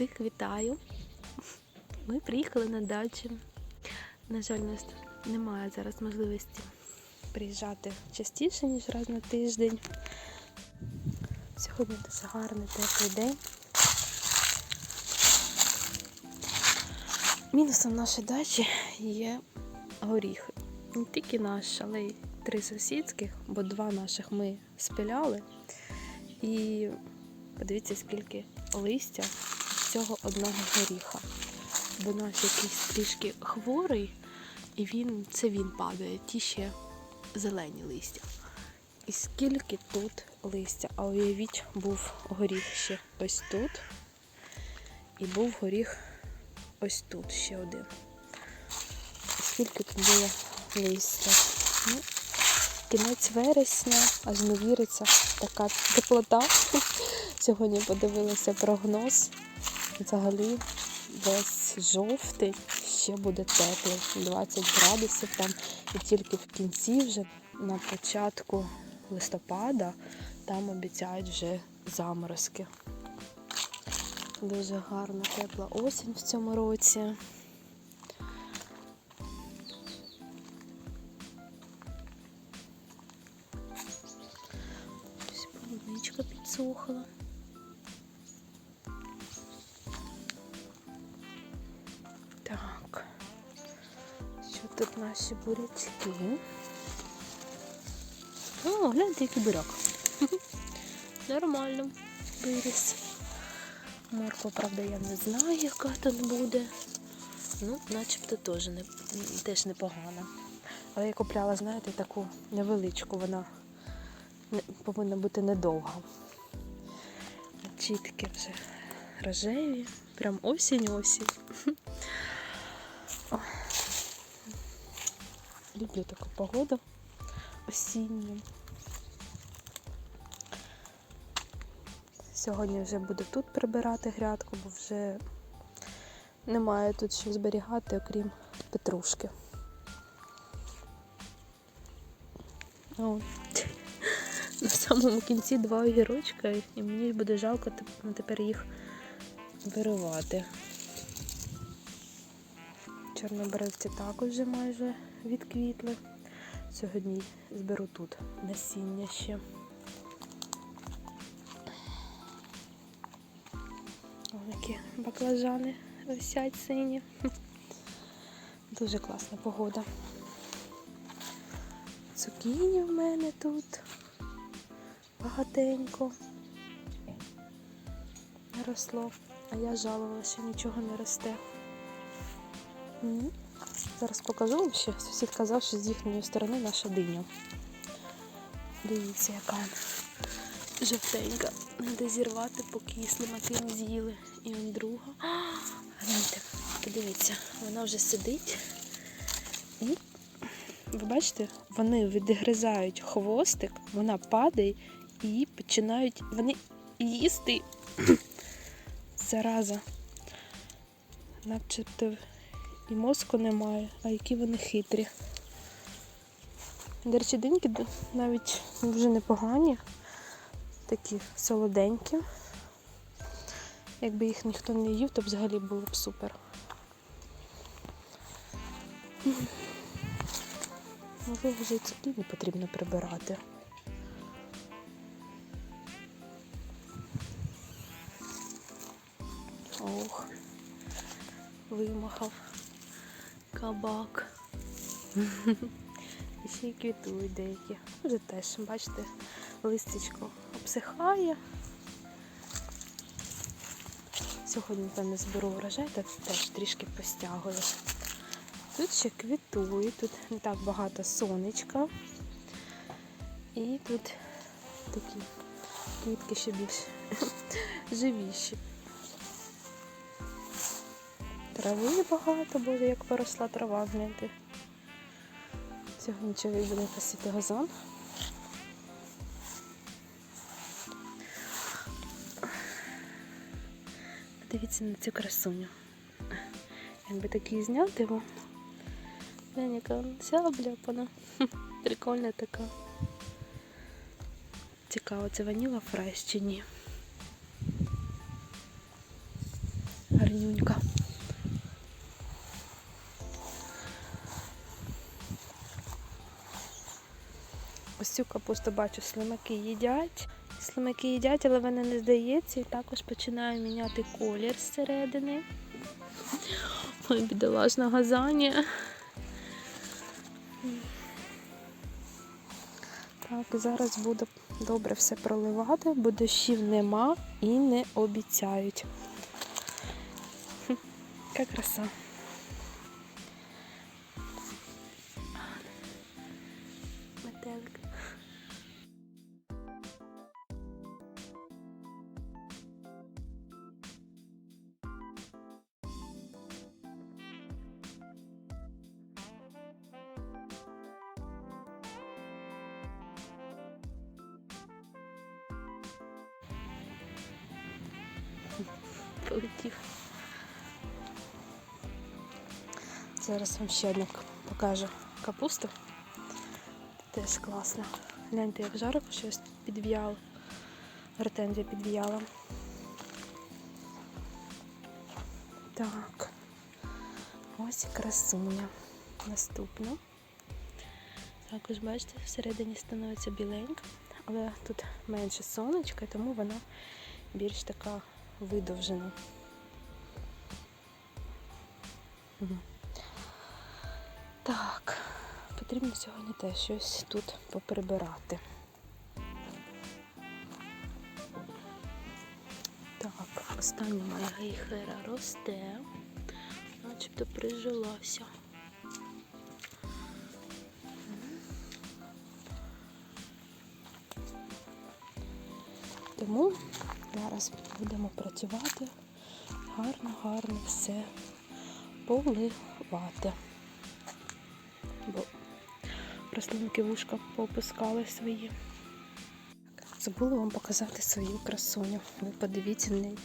Всіх вітаю. Ми приїхали на дачу. На жаль, у нас немає зараз можливості приїжджати частіше, ніж раз на тиждень. Сьогодні дуже гарний теплий день. Мінусом нашої дачі є горіхи. Не тільки наш, але й три сусідських, бо два наших ми спиляли. І подивіться, скільки листя цього одного горіха. Бо наш якийсь трішки хворий, і він це він падає, ті ще зелені листя. І скільки тут листя. А уявіть, був горіх ще ось тут. І був горіх ось тут ще один. І скільки тут було листя. Ну, кінець вересня, аж не віриться, така теплота. Сьогодні подивилася прогноз. Взагалі весь жовтий ще буде теплий, 20 градусів там. І тільки в кінці, вже на початку листопада, там обіцяють вже заморозки. Дуже гарна тепла осінь в цьому році. Полуничка підсохла. Наші бурячки? О, гляньте, який буряк. Нормально виріс. Морква, правда, я не знаю, яка тут буде. Ну, начебто теж, не, теж непогана. Але я купляла, знаєте, таку невеличку, вона не, повинна бути недовга. Чітки вже рожеві. Прям осінь-осінь. Люблю таку погоду осінню. Сьогодні вже буду тут прибирати грядку, бо вже немає тут що зберігати, окрім петрушки. О, на самому кінці два огірочка, і мені буде жалко теп- тепер їх виривати. Чорнобривці також майже відквітли. Сьогодні зберу тут насіння ще. Ось які баклажани висять сині. Дуже класна погода. Цукіні в мене тут багатенько росло, а я жалувала, що нічого не росте. М. Зараз покажу вам ще. Сусід казав, що з їхньої сторони наша диня. Дивіться, яка жовтенька. Треба зірвати, поки слимаки з'їли. І он друга. Гляньте, подивіться, вона вже сидить. І ви бачите, вони відгризають хвостик, вона падає і починають вони їсти. Зараза. Начебто і мозку немає, а які вони хитрі. До речі, диньки навіть вже непогані, такі солоденькі. Якби їх ніхто не їв, то взагалі було б супер. Може, вже і цукіні потрібно прибирати. Ох, вимахав кабак. І ще й квітують деякі. Вже теж, бачите, листечко обсихає. Сьогодні, напевно, зберу врожай, так теж трішки постягую. Тут ще квітують, тут не так багато сонечка. І тут такі квітки ще більш живіші. Трави багато, боже, як поросла трава, гляньте. Сьогодні чоловік буде косити газон. Подивіться на цю красуню. Якби такий зняти його. Яка вся обляпана. Прикольна така. Цікаво, це ваніла фреш чи ні? гарнюнька. Цю капусту бачу, слимаки їдять. Слимаки їдять, але вони не здається і також починає міняти колір зсередини. Ой, бідолашна газанія. Так, зараз буду добре все проливати, бо дощів нема і не обіцяють. Яка краса. Зараз вам ще одну покажу капусту. Теж класно. Гляньте, як жарко щось підв'яло. Гортензія підв'яла. Так. Ось красуня. Наступна. Також бачите, всередині становиться біленька, але тут менше сонечка, тому вона більш така видовжена. Мгм. Так, потрібно сьогодні теж щось тут поприбирати. Так, остання моя гейхера росте, начебто прижилася. Тому зараз будемо працювати гарно, гарно все поливати. Рослинки вушка попускали свої. Забула вам показати свою красуню. Ви подивіться на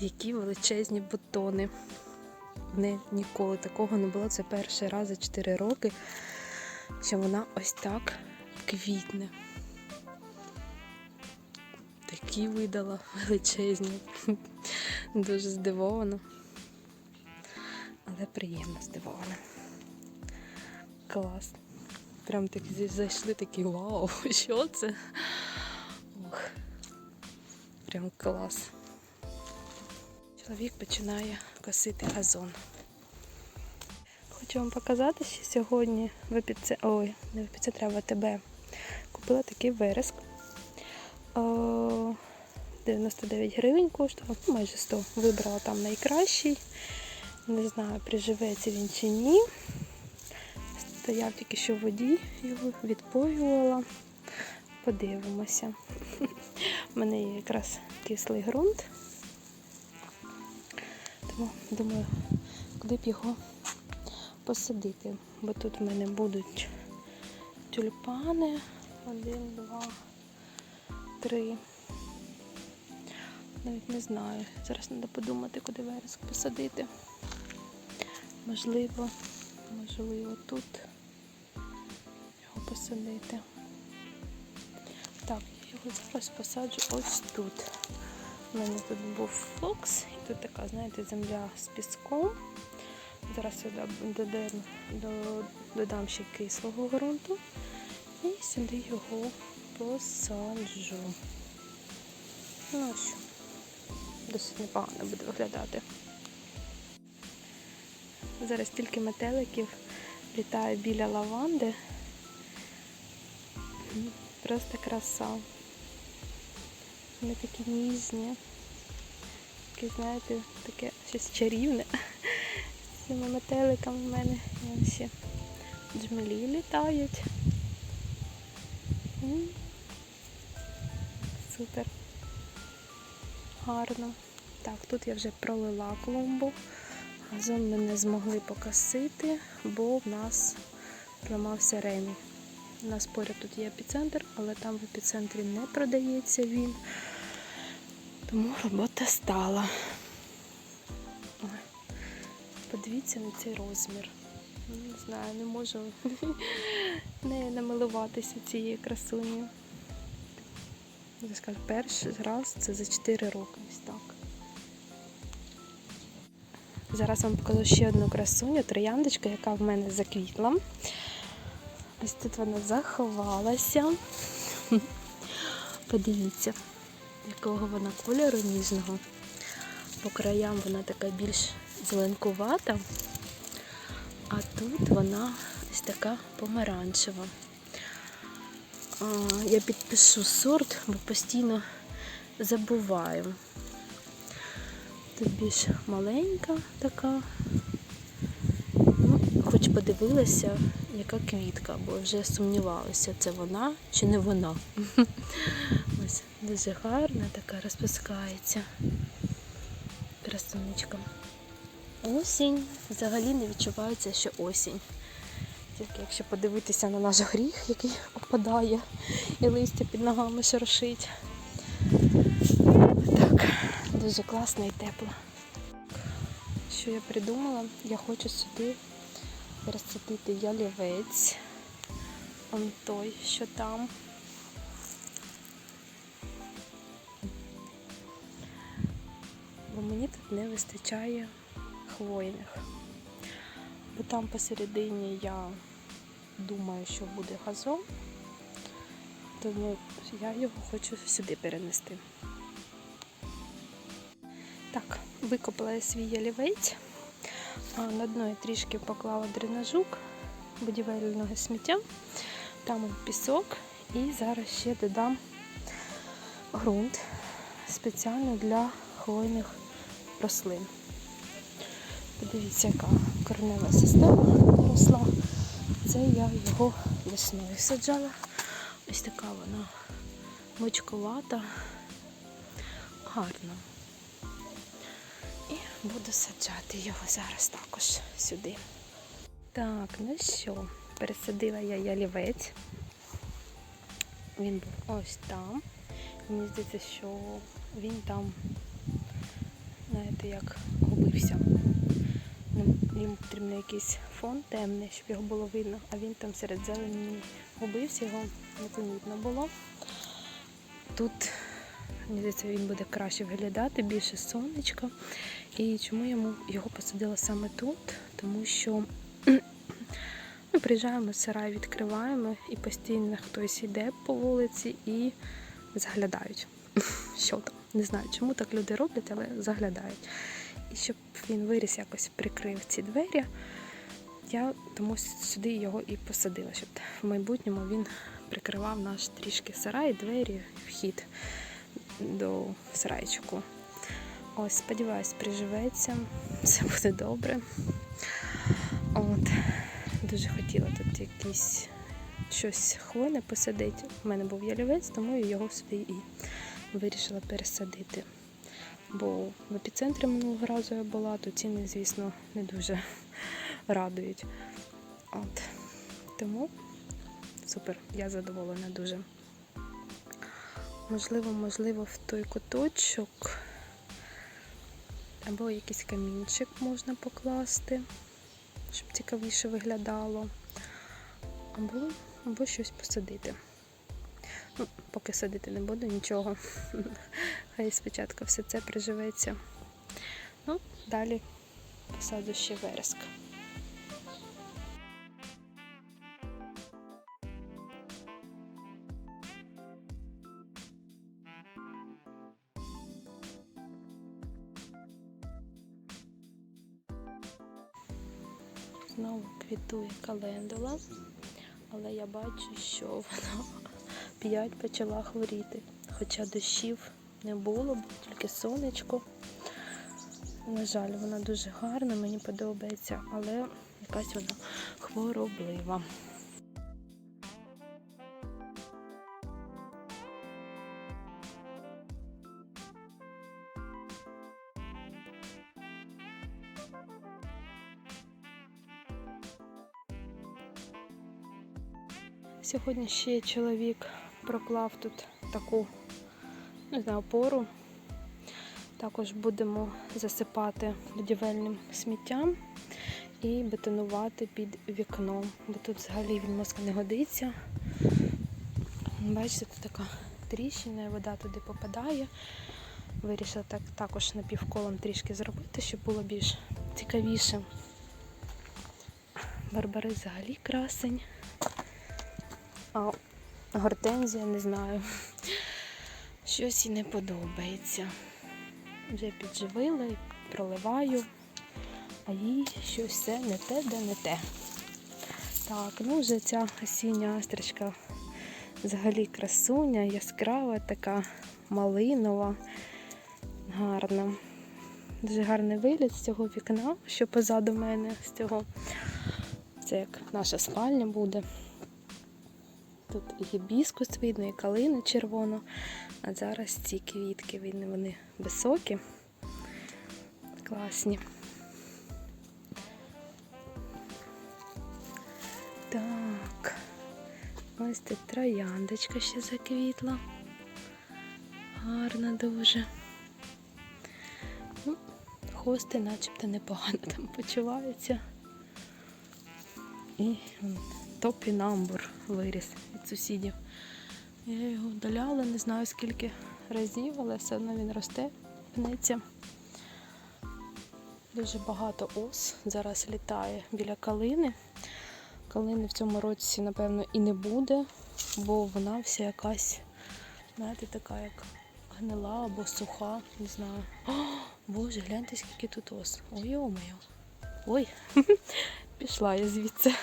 які величезні бутони. Не, ніколи такого не було. Це перший раз за 4 роки, що вона ось так квітне. Такі видала величезні. Дуже здивована. Але приємно здивована. Клас. Прям так зайшли такі вау, що це? Ох. Прям клас. Чоловік починає косити газон. Хочу вам показати, що сьогодні в епіце... Ой, не в епіцентрі, а в АТБ купила такий вереск. О, 99 гривень коштував, ну, майже 100. Вибрала там найкращий. Не знаю, приживеться він чи ні. Стояв тільки що в воді, його відпоювала. Подивимося. У мене є якраз кислий ґрунт. Тому думаю, куди б його посадити. Бо тут в мене будуть тюльпани. Один, два, три. Навіть не знаю. Зараз треба подумати, куди вереск посадити. Можливо, можливо, тут посадити. Так, я його зараз посаджу ось тут. У мене тут був фокс, і тут така, знаєте, земля з піском. Зараз сюди додам, додам ще кислого ґрунту і сюди його посаджу. Ну що, досить непогано буде виглядати. Зараз тільки метеликів літає біля лаванди. Просто краса. Вони такі ніжні. Таке, знаєте, таке щось чарівне. З цими метеликами в мене І вон ще джмелі літають. Супер. Гарно. Так, тут я вже пролила клумбу. Газон ми не змогли покосити, бо в нас зламався ремінь. У нас поряд тут є епіцентр, але там в епіцентрі не продається він. Тому робота стала. Подивіться на цей розмір. Ну, Не знаю, не можу не намилуватися цією красунею. Я скажу, перший раз це за 4 роки ось так. Зараз вам покажу ще одну красуню, трояндочку, яка в мене заквітла. Ось тут вона заховалася. Подивіться, якого вона кольору ніжного. По краям вона така більш зеленкувата, а тут вона ось така помаранчева. Я підпишу сорт, бо постійно забуваю. Тут більш маленька така. Ну, хоч подивилася, яка квітка, бо вже сумнівалася, це вона чи не вона. Ось дуже гарна, така розпускається. Красунечка. Осінь. Взагалі не відчувається, що осінь. Тільки якщо подивитися на наш гріх, який опадає, і листя під ногами шуршить. Так, дуже класно і тепло. Що я придумала? Я хочу сюди розсадити ялівець. Он той, що там. Бо мені тут не вистачає хвойних. Бо там посередині я думаю, що буде газон, тому я його хочу сюди перенести. Так, викопала я свій ялівець. На дно я трішки поклала дренажук будівельного сміття. Там пісок. І зараз ще додам ґрунт спеціально для хвойних рослин. Подивіться, яка корнева система росла. Це я його весною саджала. Ось така вона мочковата, гарна. І буду саджати його зараз також сюди. Так, ну що, пересадила я ялівець. Він був ось там. Мені здається, що він там, знаєте, як губився. Ну, Йому потрібен якийсь фон темний, щоб його було видно, а він там серед зелені губився, його непомітно було. Тут, мені здається, він буде краще виглядати, більше сонечка. І чому йому його посадила саме тут? Тому що ми приїжджаємо сарай, відкриваємо і постійно хтось йде по вулиці і заглядають. Що там? Не знаю, чому так люди роблять, але заглядають. І щоб він виріс якось прикрив ці двері, я тому сюди його і посадила, щоб в майбутньому він прикривав наш трішки сарай, двері, вхід до сарайчику. Ось, сподіваюсь, приживеться, все буде добре. От, дуже хотіла тут якісь щось хвойне посадити. У мене був ялівець, тому я його сюди і вирішила пересадити. Бо в епіцентрі минулого разу я була, то ціни, звісно, не дуже радують. От. Тому супер, я задоволена дуже. Можливо, можливо, в той куточок або якийсь камінчик можна покласти, щоб цікавіше виглядало. Або, або щось посадити. Ну, поки садити не буду нічого. Хай спочатку все це приживеться. Ну, далі посаду ще вереск. Знову квітує календула, але я бачу, що вона п'ять почала хворіти. Хоча дощів не було, було тільки сонечко. На жаль, вона дуже гарна, мені подобається, але якась вона хвороблива. Сьогодні ще чоловік проклав тут таку не знаю, опору. Також будемо засипати будівельним сміттям і бетонувати під вікном, бо тут взагалі він мозк не годиться. Бачите, тут така тріщина, і вода туди попадає. Вирішила так також напівколом трішки зробити, щоб було більш цікавіше. Барбари взагалі красень. А гортензія не знаю. Щось їй не подобається. Вже підживила проливаю, а їй щось все не те, де не те. Так, ну вже ця осіння астрочка взагалі красуня, яскрава, така малинова, гарна. Дуже гарний вигляд з цього вікна, що позаду мене, з цього. Це як наша спальня буде. Тут і гібіскус видно, і калина червона. А зараз ці квітки видно, вони високі, класні. Так, ось тут трояндочка ще заквітла. Гарна дуже. Ну, хости начебто непогано там почуваються. І топінамбур виріс сусідів. Я його вдаляла, не знаю скільки разів, але все одно він росте, пнеться. Дуже багато ос зараз літає біля калини. Калини в цьому році, напевно, і не буде, бо вона вся якась, знаєте, така як гнила або суха, не знаю. О, Боже, гляньте, скільки тут ос. Ой, йо-моє. Ой, пішла я звідси.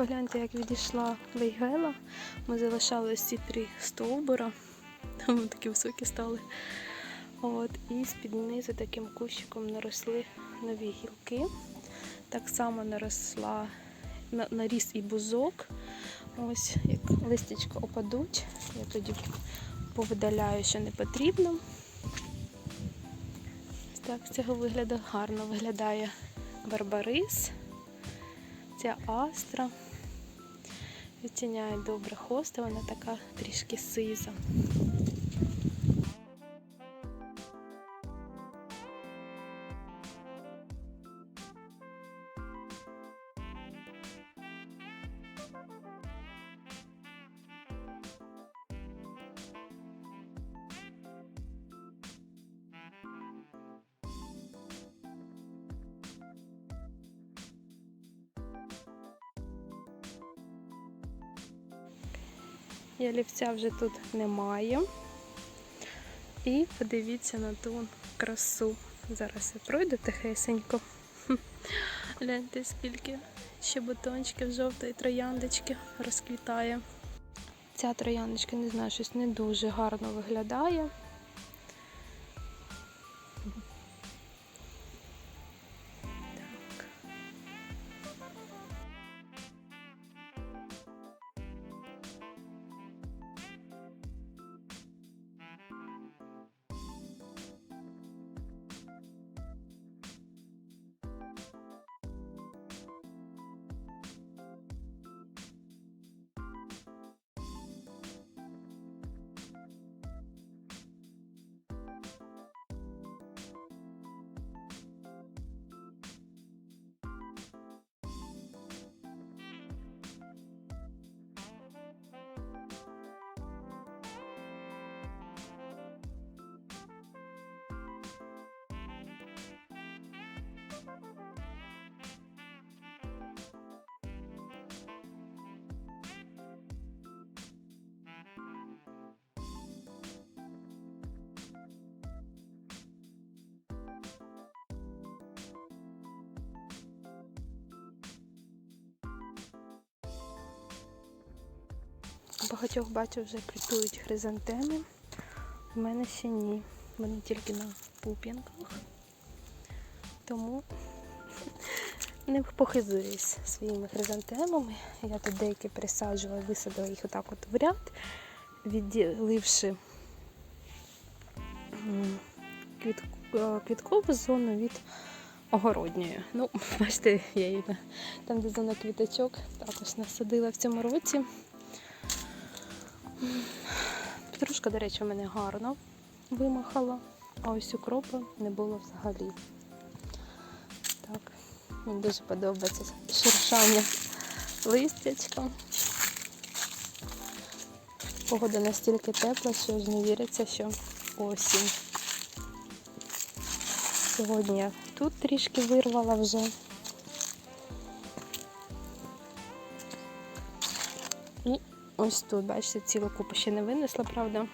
Погляньте, як відійшла Вейгела. Ми залишали ось ці три стовбура. Вони такі високі стали. От, і з-під низу таким кущиком наросли нові гілки. Так само наросла, наріс і бузок. Ось як листячка опадуть. Я тоді повидаляю, що не потрібно. Так, з цього вигляду гарно виглядає барбарис. Ця астра. Відтіняє добре хоста, вона така трішки сиза. Ялівця вже тут немає. І подивіться на ту красу. Зараз я пройду тихесенько. Гляньте, скільки ще бутончиків жовтої трояндочки розквітає. Ця трояндочка, не знаю, щось не дуже гарно виглядає. Багатьох бачу вже квітують хризантеми. У мене ще ні. Вони тільки на пуп'янках. Тому не похизуюсь своїми хризантемами. Я тут деякі присаджувала, висадила їх отак от в ряд, відділивши е, квіткову зону від огородньої. Ну, бачите, я її там, де зона квіточок, також насадила в цьому році. Петрушка, до речі, мене гарно вимахала, а ось укропу не було взагалі. Так, мені дуже подобається шуршання листячка. Погода настільки тепла, що ж не віриться, що осінь. Сьогодні я тут трішки вирвала вже. І ось тут, бачите, цілу купу ще не винесла, правда.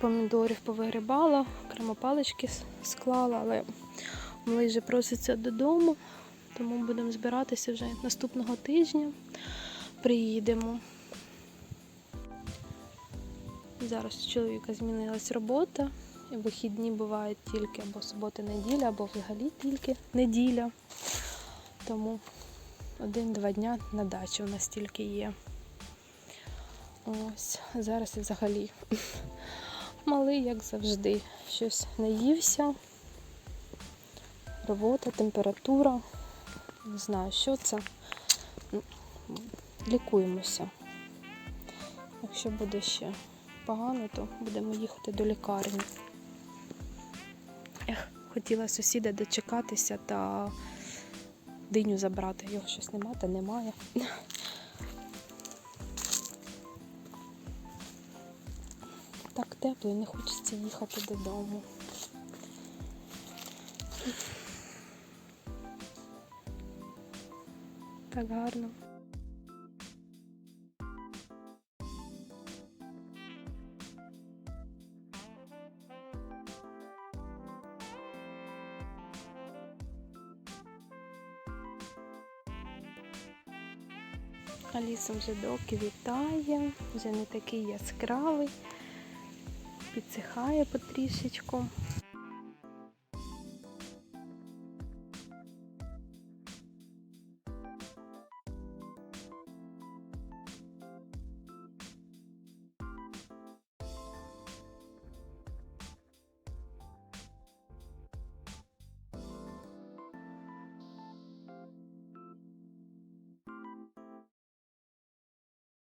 Помідорів повигрібала, окремо палички склала, але малий вже проситься додому, тому будемо збиратися вже наступного тижня. Приїдемо. Зараз у чоловіка змінилась робота. Вихідні бувають тільки або субота-неділя, або взагалі тільки неділя. Тому один-два дня на дачі у нас тільки є. Ось, зараз і взагалі малий, як завжди, щось наївся. Робота, температура. Не знаю, що це. Ну, Лікуємося. Якщо буде ще погано, то будемо їхати до лікарні. Ех, хотіла сусіда дочекатися та диню забрати. Його щось нема, та немає. Так тепло і не хочеться їхати додому. Так гарно. Аліса вже доки вітає, вже не такий яскравий, підсихає потрішечку.